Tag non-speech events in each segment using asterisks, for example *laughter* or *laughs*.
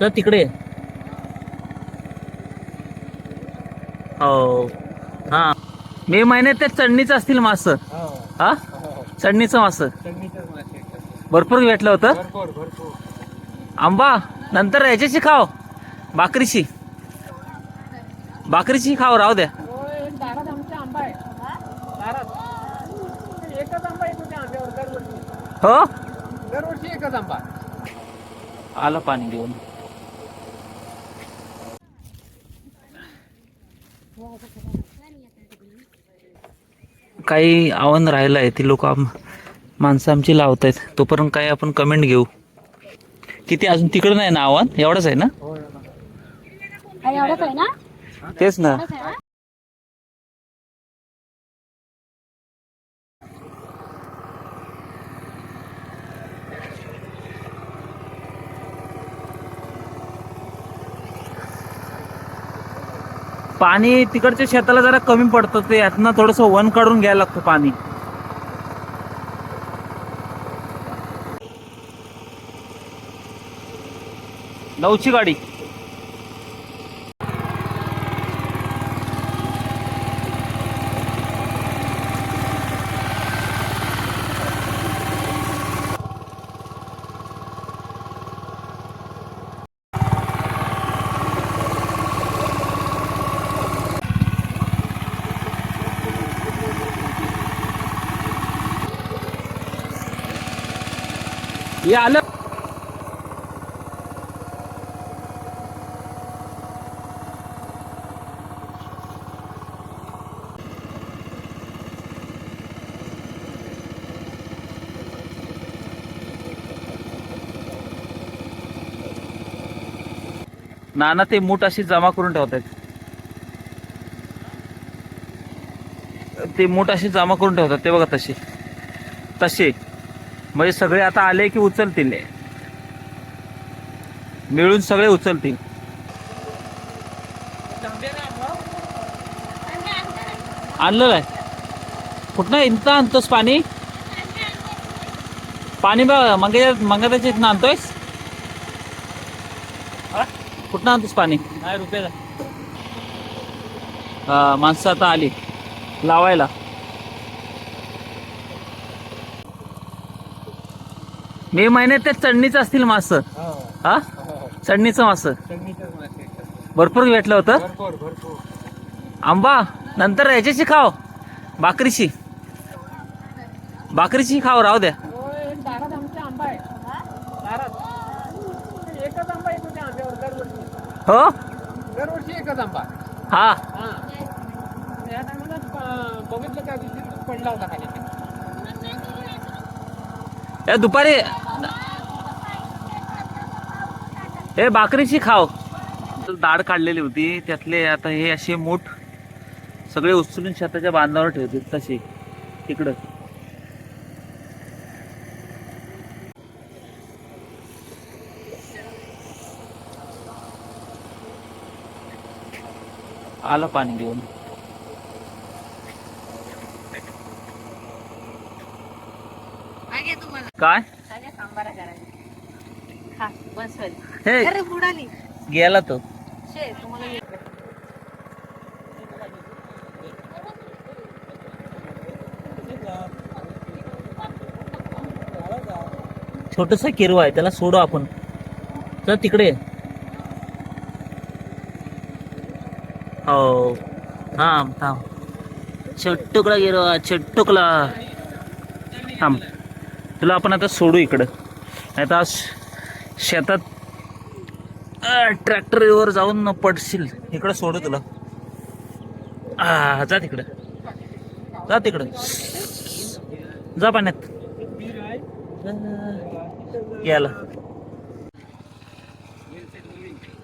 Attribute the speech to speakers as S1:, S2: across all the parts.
S1: तर तिकडे. हो. हा. मे महिन्यात ते चढणीचं असतील मास. हा? चढणीचं मास. भरपूर भेटलं होतं. आंबा नंतर याच्याशी खाव. भाकरीची भाकरीची खाव राहू द्या.
S2: त्या
S1: हो?
S2: दरवर्षी एकच आंबा.
S1: आलं पाणी घेऊन. काही आव्हान राहिलं आहे ती लोक माणसं आमची लावत आहेत तोपर्यंत काही आपण कमेंट घेऊ. किती अजून तिकडं नाही ना आव्हान? एवढंच आहे ना?
S3: एवढंच आहे ना?
S1: तेच ना? पाणी तिकडच्या शेताला जरा कमी पडतं ते यातनं थोडंसं वन काढून घ्यायला लागतं पाणी. नऊची गाडी. हे आलं. नाना ते मूठ अशी जमा करून ठेवतात ते मूठ अशी जमा करून ठेवतात ते बघा तशी. तसे म्हणजे सगळे आता आले की उचलतील. मिळून सगळे उचलतील. आणलं काय? कुठनं इंता आणतोस पाणी? पाणी बघ मंगे मंगळाच्या इथनं आणतोयस? कुठनं आणतोस पाणी? नाही रुपये हा माणसं आता आली. लावायला. मे महिन्यात ते चढणीचं असतील मास. हा. चढणीचं मास. भरपूर भेटलं होतं?
S2: भरपूर भरपूर.
S1: आंबा नंतर याच्याशी खाव. भाकरीची भाकरीची खाव राहू द्या.
S2: दारात आमचा आंबा आहे दारात? एकच आंबा येतो त्या आंब्यावर दरवर्षी.
S1: हो?
S2: दरवर्षी एकच आंबा.
S1: हा.
S2: हा. बघितलं का पडला होता खाली.
S1: ए दुपारी. हे भाकरीची खाव. दाढ काढलेली होती त्यातले आता हे असे मोठ सगळे उचलून शेताच्या बांधावर ठेवते तसे. तिकडं. आलं पाणी घेऊन. काय?
S3: बस होईल
S1: हे.
S3: अरे बुडाली.
S1: गेला तो.
S3: शे तुम्हाला ये-
S1: छोटस किरू आहे त्याला सोडू आपण. तर तिकडे हो. थांब थांब. छोटुकला गिरो छोटुकला थांब. तुला आपण आता सोडू इकडं. नाही तर शेतात ट्रॅक्टरवर जाऊन पडशील. इकडं सोडू तुला. आ, जा तिकडं. जा तिकडं. जा पाण्यात. याला.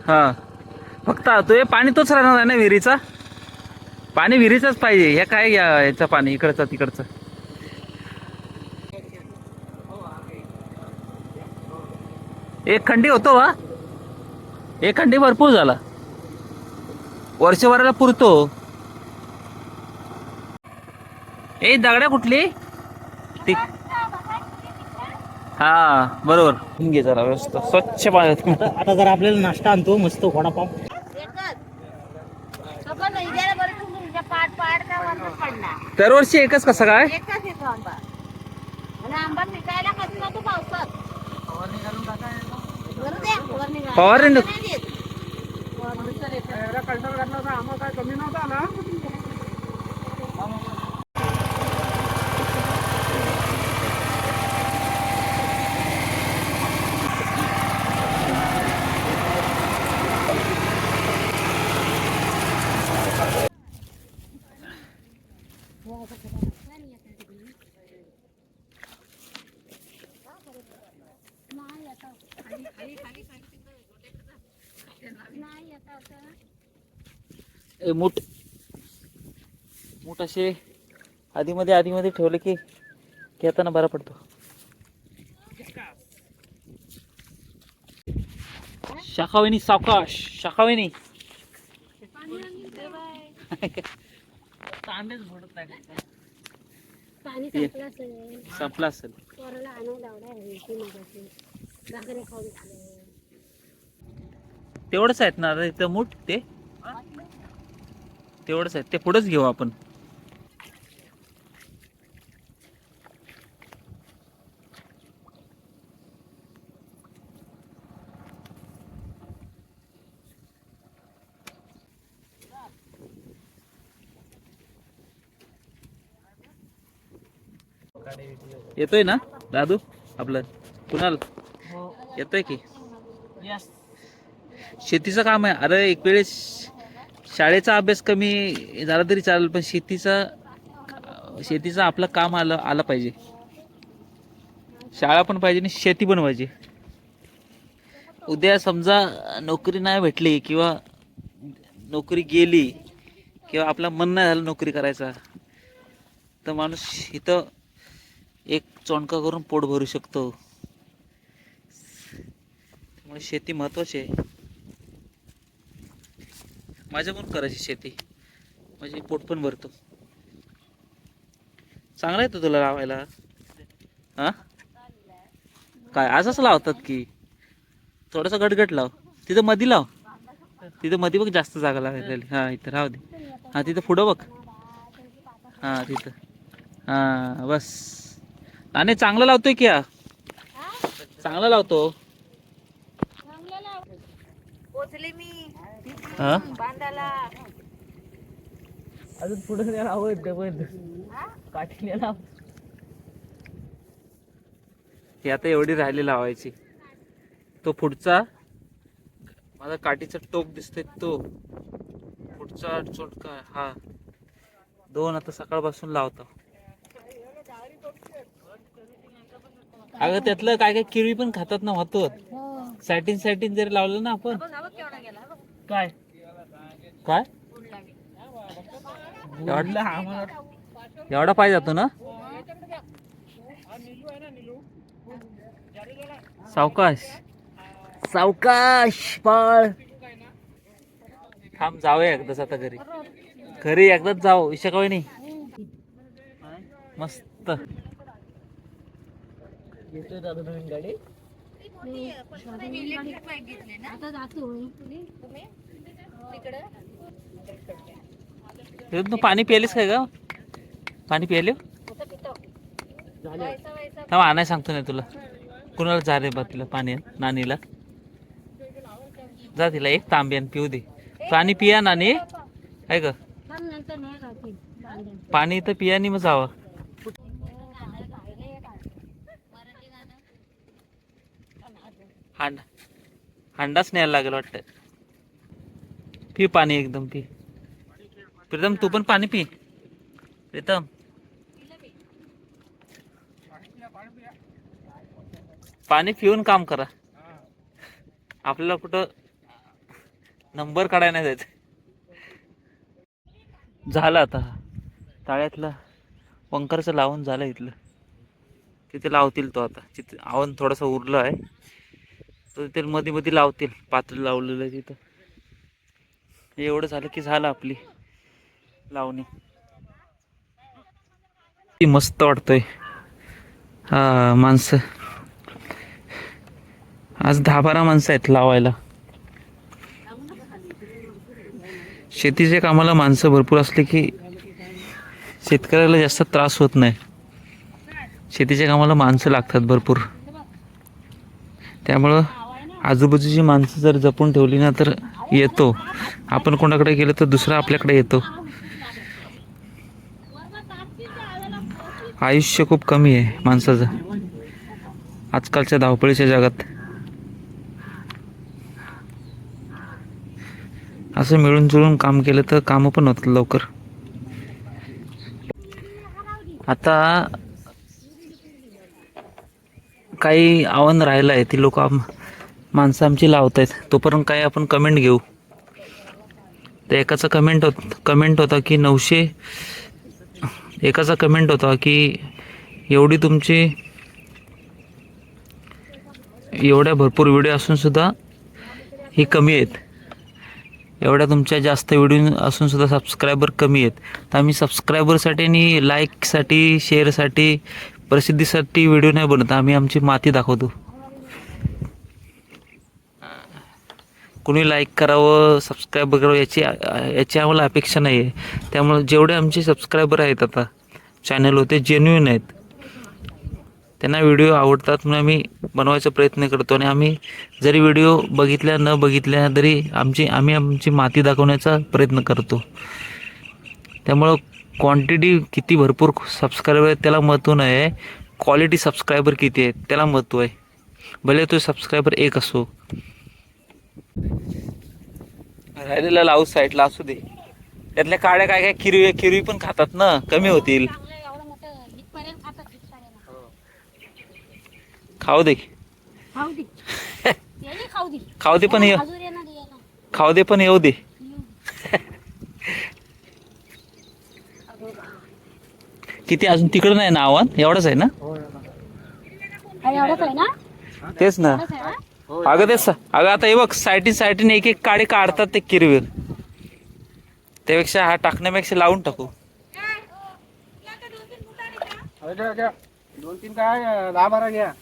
S1: हा. फक्त तो हे पाणी तोच राहणार आहे ना विहिरीचा? पाणी विहिरीचंच पाहिजे. हे काय या- याचं पाणी? इकडचं तिकडचं. एक खंडी होतो वा एक खंडी भरपूर झाला. वर्षभराला पुरतो. ए दगड्या कुठली? ती हा बरोबर. घे जरा व्यवस्थित. स्वच्छ पाण्यात.
S4: आता जर आपल्याला नाश्ता आणतो मस्त वडापाव.
S1: दरवर्षी एकच कसं काय?
S3: आंबा. कधी जातो पावसात. बरं दे, फवारणी घाल.
S1: फवारणी नको.
S3: नाही देत.
S2: याला कंटाळा घातला होता आम्हाला काय कमी नव्हता ना
S1: ए, मूठ. मूठ असे आधीमध्ये आधीमध्ये ठेवले की घेताना बरा पडतो. शाखावणी सावकाश शाखावणी तांबेच भरत नाही.
S3: संपलं असेल
S1: संपला असेल
S3: पोराला आणून लावला आहे ती मगाशी भाकरी खाऊन खाल्लं.
S1: तेवढंच आहेत ना इथं मूठ ते. तेवढंच आहेत ते पुढेच घेऊ आपण. येतोय ना दादू? आपलं कुणाल? येतोय की? शेतीचं काम आहे. अरे एक वेळेस शाळेचा अभ्यास कमी झाला तरी चालेल पण शेतीचा शेतीचं आपलं काम आलं आलं पाहिजे. शाळा पण पाहिजे आणि शेती पण पाहिजे. उद्या समजा नोकरी नाही भेटली किंवा नोकरी गेली किंवा आपला मन नाही झालं नोकरी करायचा तर माणूस इथं एक चोंडका करून पोट भरू शकतो. त्यामुळे शेती महत्वाची आहे. माझ्या म्हणून करायची शेती. म्हणजे पोट पण भरतो. चांगला येतो तुला लावायला. हा? काय असंच लावतात की? थोडासा गटगट लाव. तिथं मधी लाव. तिथं मधी बघ जास्त जागा लागलेली. हा इथं राहू दे. हा तिथं पुढं बघ. हा तिथं. हा बस. आणि चांगलं लावतोय की हा चांगलं लावतो.
S3: पोचले मी.
S1: हा?
S3: बांधाला.
S1: अजून पुढे लावत काठी लाव ही आता एवढी राहिली लावायची. तो पुढचा माझा काठीचा टोक दिसतोय तो. पुढचा चोटका हा. दोन आता सकाळपासून लावतो. अगं त्यातलं काय काय किळी पण खातात ना होतो सॅटिन सॅटिन जरी लावलं ना आपण. काय? काय? एवढा एवढा पाहिजे जातो ना? सावकाश. सावकाश पाळ थांब जाऊया एकदाच आता घरी. घरी एकदाच जाऊ इशा नाही. मस्त. घेतोय दादा नवीन गाडी?
S3: आता जातो
S1: तिथून तू पाणी प्यायलीस काय ग? पाणी प्यायले? थांब आणाय सांगतो ना तुला. कुणाला जा रे बा तिला पाणी नानीला. जा तिला एक तांब्यान पिऊ दे. पाणी पिया नानी. आहे
S3: ग.
S1: पाणी तर पिया मग जावं. हांड हांडाच न्यायला लागेल वाटतं. पी पाणी एकदम पी. प्रीतम तू पण पाणी पी. प्रीतम. पाणी पिऊन काम करा. आपल्याला कुठं नंबर काढायला नाही जायचं. झालं आता. ताळ्यातलं पंकरचं लावून झालं इथलं. तिथे लावतील तो आता. तिथे आवन थोडासा उरलं आहे. तो तिथे मध्ये मध्ये लावतील. पात्र लावलेलं आहे तिथं. एवढं झालं की झालं आपली. लावणी. ती मस्त वाटतंय. हा माणसं. आज दहा बारा माणसं आहेत लावायला. शेतीच्या कामाला माणसं भरपूर असली की शेतकऱ्याला जास्त त्रास होत नाही. शेतीच्या कामाला माणसं लागतात भरपूर. त्यामुळं आजूबाजूची माणसं जर जपून ठेवली ना तर येतो. आपण कोणाकडे गेलो तर दुसरा आपल्याकडे येतो. आयुष्य खूप कमी आहे माणसाचं. आजकालच्या धावपळीच्या जगात. असं मिळून जुळून काम केलं तर कामं पण होतात लवकर. आता काही आव्हान राहिलं आहे ती लोक माणसं आमची लावत आहेत तोपर्यंत काही आपण कमेंट घेऊ. तर एकाचा कमेंट होत कमेंट होता की नऊशे एकाचा कमेंट होता की एवढी तुमची एवढ्या भरपूर व्हिडिओ असूनसुद्धा ही कमी आहेत. एवढ्या तुमच्या जास्त व्हिडिओ असूनसुद्धा सबस्क्रायबर कमी आहेत. तर आम्ही सबस्क्रायबरसाठी आणि लाईकसाठी शेअरसाठी प्रसिद्धीसाठी व्हिडिओ नाही बनवत. आम्ही आमची माती दाखवतो. कुणी लाईक करावं सबस्क्राईब करावं याची याची आम्हाला अपेक्षा नाही आहे त्यामुळे जेवढे आमचे सबस्क्रायबर आहेत आता चॅनल होते जेन्युइन आहेत त्यांना व्हिडिओ आवडतात म्हणून आम्ही बनवायचा प्रयत्न करतो. आणि आम्ही जरी व्हिडिओ बघितल्या न बघितल्या तरी आमची आम्ही आमची माती दाखवण्याचा प्रयत्न करतो. त्यामुळं क्वांटिटी किती भरपूर सबस्क्रायबर आहेत त्याला महत्त्व नाही आहे क्वालिटी सबस्क्रायबर किती आहेत त्याला महत्त्व आहे. भले तो सबस्क्रायबर एक असो राहिलेला लावू साईडला असू दे. त्यातल्या काड्या काय काय किरवी किरवी पण खातात ना कमी होतील. खाऊ दे. *laughs*
S3: खाऊ दे
S1: पण. खाऊ दे पण येऊ दे. किती अजून तिकडं नाही ना आव्हान? एवढंच आहे ना?
S3: अरे एवढंच आहे ना?
S1: तेच ना? अगं तेच अगं आता हे बघ साईटीन साईटीन एक एक काडे काढतात ते किरवीर. त्यापेक्षा हा टाकण्यापेक्षा लावून टाकू.
S2: दोन तीन काय दहा बारा घ्या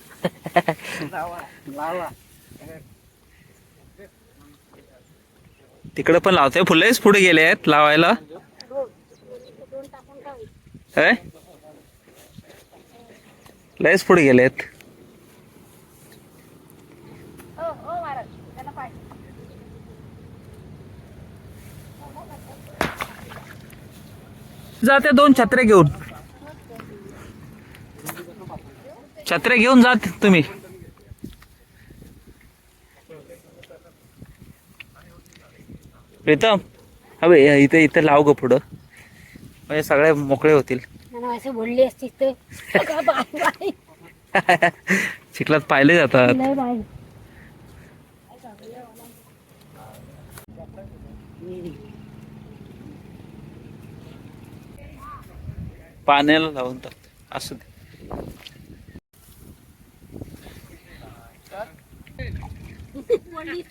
S1: तिकडे पण लावतोय फुलेच पुढे गेले आहेत लावायला. लयच पुढे गेले आहेत
S3: हो हो महाराज त्याला पाय
S1: जा त्या दोन छत्र्या घेऊन. छत्र्या घेऊन जात तुम्ही. प्रीतम अबे इथे इथे लाव ग पुढं. म्हणजे सगळे मोकळे होतील.
S3: बोलली *laughs*
S1: चिखलात पाहिले जातात. पाण्याला लावून टाकतो. असू दे.
S3: बोललीस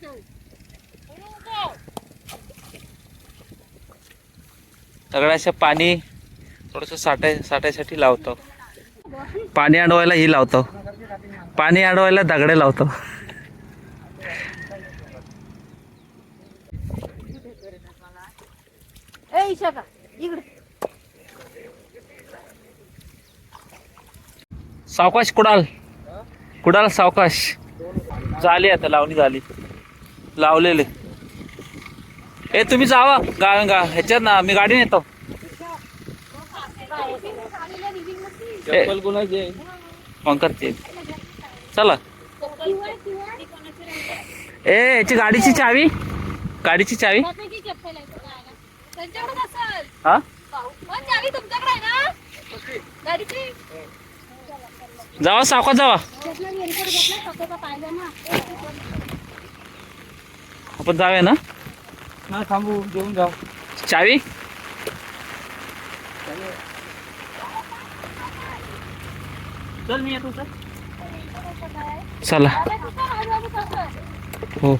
S1: दगडाच्या पाणी थोडस साठाय साठायसाठी लावतो. पाणी अडवायला ही लावतो. पाणी अडवायला दगडे लावतो
S3: ए ईशा का इकडे
S1: सावकाश कुडाल. कुडाल सावकाश. झाली आता लावणी झाली. लावलेले. ए तुम्ही जावा. गा गा ह्याच्यात ना मी गाडी नेतो करते चला. ए याची गाडीची चावी? गाडीची चावी? हा
S3: पण चावी तुमच्याकडे आहे ना गाडीची
S1: जावा सावकाश जावा. आपण जाऊया ना?
S2: थांबू घेऊन जाऊ.
S1: चावी? चल मी येतो चला? हो.